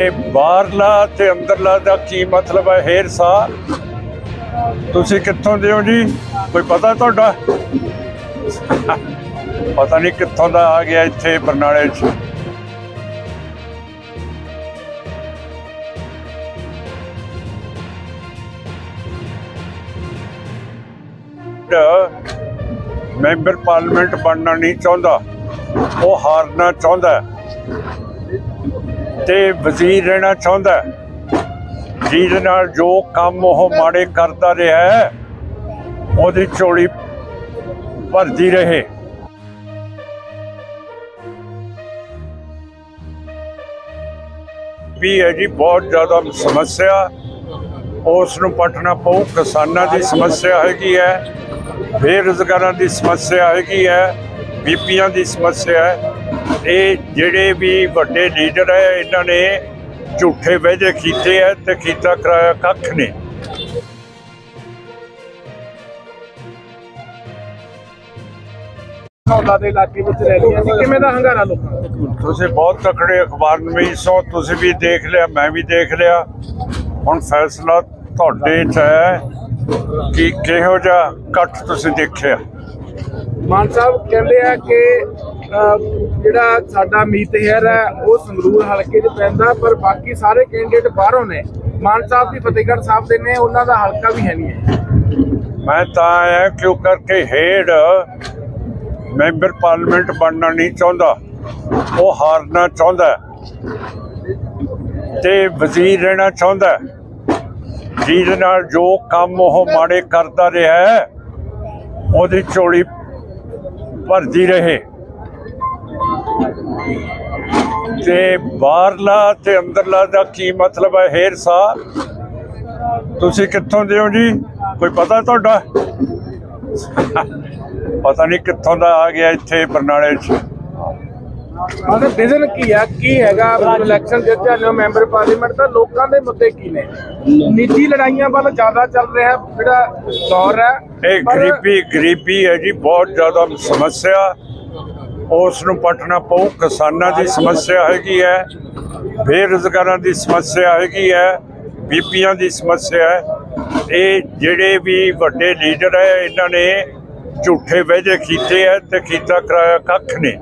ਇਹ ਬਾਹਰਲਾ ਤੇ ਅੰਦਰਲਾ ਦਾ ਕੀ ਮਤਲਬ ਹੈ ਹੇਰ ਸਾ ਤੁਸੀਂ ਕਿੱਥੋਂ ਦੇ ਹੋ ਜੀ? ਕੋਈ ਪਤਾ ਤੁਹਾਡਾ? ਪਤਾ ਨਹੀਂ ਕਿੱਥੋਂ ਦਾ ਆ ਗਿਆ ਇੱਥੇ ਬਰਨਾਲੇ 'ਚ। ਮੈਂਬਰ ਪਾਰਲੀਮੈਂਟ ਬਣਨਾ ਨਹੀਂ ਚਾਹੁੰਦਾ। ਉਹ ਹਾਰਨਾ ਚਾਹੁੰਦਾ। ਤੇ ਵਜ਼ੀਰ ਰਹਿਣਾ ਚਾਹੁੰਦਾ ਜਿਹਦੇ ਨਾਲ ਜੋ ਕੰਮ ਉਹ ਮਾੜੇ ਕਰਦਾ ਰਿਹਾ ਹੈ, ਉਹਦੀ ਝੋਲੀ ਭਰਦੀ ਰਹੇ। ਵੀ ਹੈ ਜੀ ਬਹੁਤ ਜ਼ਿਆਦਾ ਸਮੱਸਿਆ। ਉਸ ਨੂੰ ਪਟਣਾ ਪਊ ਕਿਸਾਨਾਂ ਦੀ ਸਮੱਸਿਆ ਹੈਗੀ ਹੈ ਬੇਰੁਜ਼ਗਾਰਾਂ ਦੀ ਸਮੱਸਿਆ ਹੈਗੀ ਹੈ ਬੀਪੀਆਂ ਦੀ ਸਮੱਸਿਆ ਹੈ। ਇਹ ਜਿਹੜੇ ਵੀ ਵੱਡੇ ਲੀਡਰ ਹੈ ਇਹਨਾਂ ਨੇ ਝੂਠੇ ਵਾਅਦੇ ਕੀਤੇ ਹੈ ਤੇ ਕੀਤਾ ਕਰਾਇਆ ਕੱਖ ਨਹੀਂ। ਸੌਦਾ ਦੇ ਇਲਾਕੇ ਵਿੱਚ ਰੈਲੀਆਂ ਸੀ ਕਿਵੇਂ ਦਾ ਹੰਗਾਰਾ ਲੋਕਾਂ ਦਾ? ਤੁਸੀਂ ਬਹੁਤ ਤਕੜੇ ਅਖਬਾਰ ਨਵੀਸੋ ਤੁਸੀਂ ਵੀ ਦੇਖ ਲਿਆ ਮੈਂ ਵੀ ਦੇਖ ਲਿਆ। ਹੁਣ ਫੈਸਲਾ ਤੁਹਾਡੇ 'ਚ ਹੈ ਕਿ ਕਿਹੋ ਜਿਹਾ ਇਕੱਠ ਤੁਸੀਂ ਦੇਖਿਆ? ਮਾਨ ਸਾਹਿਬ ਕਹਿੰਦੇ ਆ ਕਿ ਜਿਹੜਾ ਸਾਡਾ ਮੀਤ ਹੈਰ ਹੈ, ਉਹ ਸੰਗਰੂਰ ਹਲਕੇ 'ਚ ਪੈਂਦਾ, ਪਰ ਬਾਕੀ ਸਾਰੇ ਕੈਂਡੀਡੇਟ ਬਾਹਰੋਂ ਨੇ। ਮਾਨ ਸਾਹਿਬ ਦੀ ਫਤਿਹਗੜ੍ਹ ਸਾਹਿਬ ਦੇ ਨੇ, ਉਹਨਾਂ ਦਾ ਹਲਕਾ ਵੀ ਹੈ ਨਹੀਂ ਹੈ। ਮੈਂ ਤਾਂ ਆਇਆ ਕਿਉਂ ਕਰਕੇ ਹੇਡ ਮੈਂਬਰ ਪਾਰਲੀਮੈਂਟ ਬਣਨਾ ਨਹੀਂ ਚਾਹੁੰਦਾ? ਉਹ ਹਾਰਨਾ ਚਾਹੁੰਦਾ ਤੇ ਵਜ਼ੀਰ ਰਹਿਣਾ ਚਾਹੁੰਦਾ ਜਿਹਦੇ ਨਾਲ ਜੋ ਕੰਮ ਉਹ ਮਾੜੇ ਕਰਦਾ ਰਿਹਾ ਉਹਦੀ ਝੋਲੀ ਭਰਦੀ ਰਹੇ। ਤੇ ਬਾਹਰਲਾ ਤੇ ਅੰਦਰਲਾ ਦਾ ਕੀ ਮਤਲਬ ਹੈ ਹੇਰ ਸਾ ਤੁਸੀਂ ਕਿੱਥੋਂ ਦੇ ਹੋ ਜੀ? ਕੋਈ ਪਤਾ ਤੁਹਾਡਾ? ਪਤਾ ਨਹੀਂ ਕਿੱਥੋਂ ਦਾ ਆ ਗਿਆ ਇੱਥੇ ਬਰਨਾਲੇ 'ਚ। ਉਹਦਾ ਵਿਜ਼ਨ ਕੀ ਆ? ਕੀ ਹੈਗਾ? ਇਲੈਕਸ਼ਨ ਜਿੱਤ ਹੋ ਮੈਂਬਰ ਪਾਰਲੀਮੈਂਟ ਦਾ ਲੋਕਾਂ ਦੇ ਮੁੱਦੇ ਕੀ ਨੇ? ਨਿੱਜੀ ਲੜਾਈਆਂ ਵੱਲ ਜ਼ਿਆਦਾ ਚੱਲ ਰਿਹਾ ਜਿਹੜਾ ਦੌਰ ਹੈ। ਇਹ ਗਰੀਬੀ ਗਰੀਬੀ ਹੈ ਜੀ ਬਹੁਤ ਜ਼ਿਆਦਾ ਸਮੱਸਿਆ। ਉਸ ਨੂੰ ਪਟਣਾ ਪਊ। ਕਿਸਾਨਾਂ ਦੀ ਸਮੱਸਿਆ ਹੈਗੀ ਹੈ, ਬੇਰੁਜ਼ਗਾਰਾਂ ਦੀ ਸਮੱਸਿਆ ਹੈਗੀ ਹੈ ਬੀਪੀਆਂ ਦੀ ਸਮੱਸਿਆ ਹੈ। ਇਹ ਜਿਹੜੇ ਵੀ ਵੱਡੇ ਲੀਡਰ ਹੈ, ਇਹਨਾਂ ਨੇ ਝੂਠੇ ਵਾਅਦੇ ਕੀਤੇ ਹੈ ਤੇ ਕੀਤਾ ਕਰਾਇਆ ਕੱਖ ਨਹੀਂ।